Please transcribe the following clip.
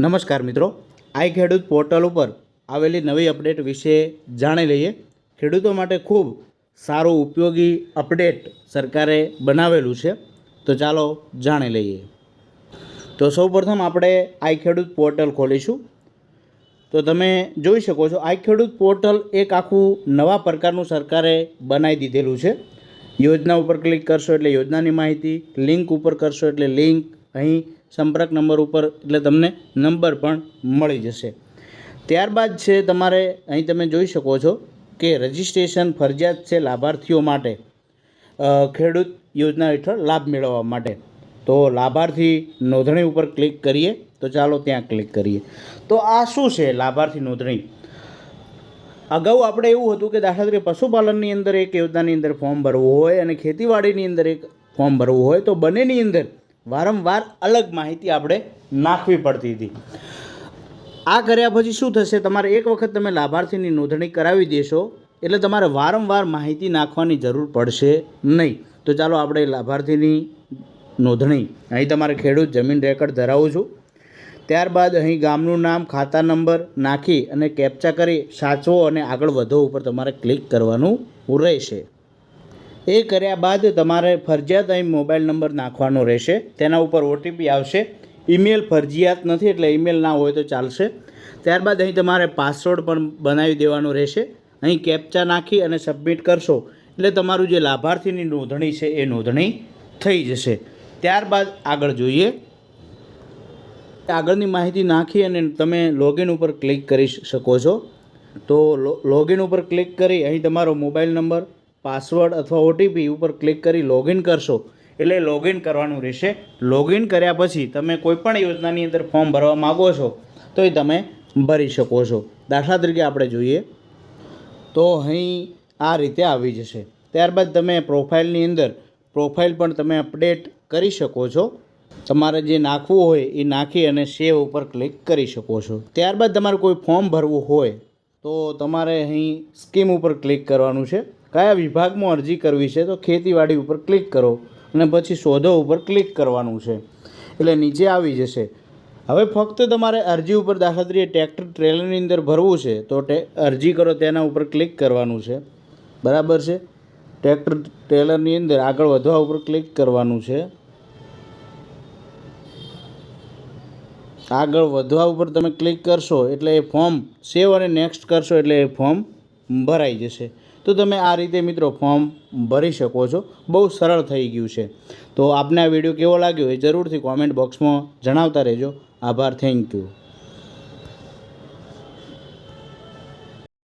નમસ્કાર મિત્રો, આઈ ખેડૂત પોર્ટલ ઉપર આવેલી નવી અપડેટ વિશે જાણી લઈએ. ખેડૂતો માટે ખૂબ સારું ઉપયોગી અપડેટ સરકારે બનાવેલું છે. તો ચાલો જાણી લઈએ. તો સૌપ્રથમ આપણે આઈ ખેડૂત પોર્ટલ ખોલીશું. તો તમે જોઈ શકો છો, આઈ ખેડૂત પોર્ટલ એક આખું નવા પ્રકારનું સરકારે બનાવી દીધેલું છે. યોજના ઉપર ક્લિક કરશો એટલે યોજનાની માહિતી, લિંક ઉપર કરશો એટલે લિંક. અહીં સંપર્ક નંબર ઉપર એટલે તમને નંબર પણ મળી જશે. ત્યારબાદ છે તમારે અહીં તમે જોઈ શકો છો કે રજિસ્ટ્રેશન ફરજિયાત છે લાભાર્થીઓ માટે ખેડૂત યોજના હેઠળ લાભ મેળવવા માટે. તો લાભાર્થી નોંધણી ઉપર ક્લિક કરીએ, તો ચાલો ત્યાં ક્લિક કરીએ. તો આ શું છે લાભાર્થી નોંધણી? અગાઉ આપણે એવું હતું કે દાખલા તરીકે પશુપાલનની અંદર એક યોજનાની અંદર ફોર્મ ભરવું હોય અને ખેતીવાડીની અંદર એક ફોર્મ ભરવું હોય, તો બંનેની અંદર વારંવાર અલગ માહિતી આપણે નાખવી પડતી હતી. આ કર્યા પછી શું થશે? તમારે એક વખત તમે લાભાર્થીની નોંધણી કરાવી દેશો, એટલે તમારે વારંવાર માહિતી નાખવાની જરૂર પડશે નહીં. તો ચાલો આપણે લાભાર્થીની નોંધણી. અહીં તમારે ખેડૂત જમીન રેકર્ડ ધરાવું છું. ત્યારબાદ અહીં ગામનું નામ, ખાતા નંબર નાખી અને કેપ્ચા કરી સાચવો અને આગળ વધો ઉપર તમારે ક્લિક કરવાનું રહેશે. એ કર્યા બાદ તમારે ફરજિયાત અહીં મોબાઈલ નંબર નાખવાનો રહેશે. તેના ઉપર ઓટીપી આવશે. ઈમેલ ફરજિયાત નથી એટલે ઈમેલ ના હોય તો ચાલશે. ત્યારબાદ અહીં તમારે પાસવર્ડ પણ બનાવી દેવાનો રહેશે. અહીં કેપ્ચા નાખી અને સબમિટ કરશો એટલે તમારું જે લાભાર્થીની નોંધણી છે એ નોંધણી થઈ જશે. ત્યારબાદ આગળ જોઈએ. આગળની માહિતી નાખી અને તમે લોગિન ઉપર ક્લિક કરી શકો છો. તો લોગિન ઉપર ક્લિક કરી અહીં તમારો મોબાઈલ નંબર પાસવર્ડ અથવા ઓટીપી ઉપર ક્લિક કરી લોગિન કરશો. એટલે લોગિન કરવાનું રહેશે. લોગિન કર્યા પછી તમે કોઈપણ યોજનાની અંદર ફોર્મ ભરવા માગો છો તો એ તમે ભરી શકો છો. દાખલા તરીકે આપણે જોઈએ, તો અહીં આ રીતે આવી જશે. ત્યારબાદ તમે પ્રોફાઇલની અંદર પ્રોફાઇલ પણ તમે અપડેટ કરી શકો છો. તમારે જે નાખવું હોય એ નાખી અને સેવ ઉપર ક્લિક કરી શકો છો. ત્યારબાદ તમારે કોઈ ફોર્મ ભરવું હોય, તો તમારે અહીં સ્કીમ ઉપર ક્લિક કરવાનું છે. કયા વિભાગમાં અરજી કરવી છે તો ખેતીવાડી ઉપર ક્લિક કરો અને પછી શોધો ઉપર ક્લિક કરવાનું છે. એટલે નીચે આવી જશે. હવે ફક્ત તમારે અરજી ઉપર દાખલા તરીકે ટ્રેક્ટર ટ્રેલરની અંદર ભરવું છે, તો અરજી કરો તેના ઉપર ક્લિક કરવાનું છે. બરાબર છે? ટ્રેક્ટર ટ્રેલરની અંદર આગળ વધવા ઉપર ક્લિક કરવાનું છે. આગળ વધવા ઉપર તમે ક્લિક કરશો એટલે એ ફોર્મ સેવ અને નેક્સ્ટ કરશો એટલે એ ફોર્મ ભરાઈ જશે. તો તમે આ રીતે મિત્રો ફોર્મ ભરી શકો છો. બહુ સરળ થઈ ગયું છે. તો આપને આ વીડિયો કેવો લાગ્યો એ જરૂરથી કોમેન્ટ બોક્સમાં જણાવતા રહેજો. આભાર થેન્ક યુ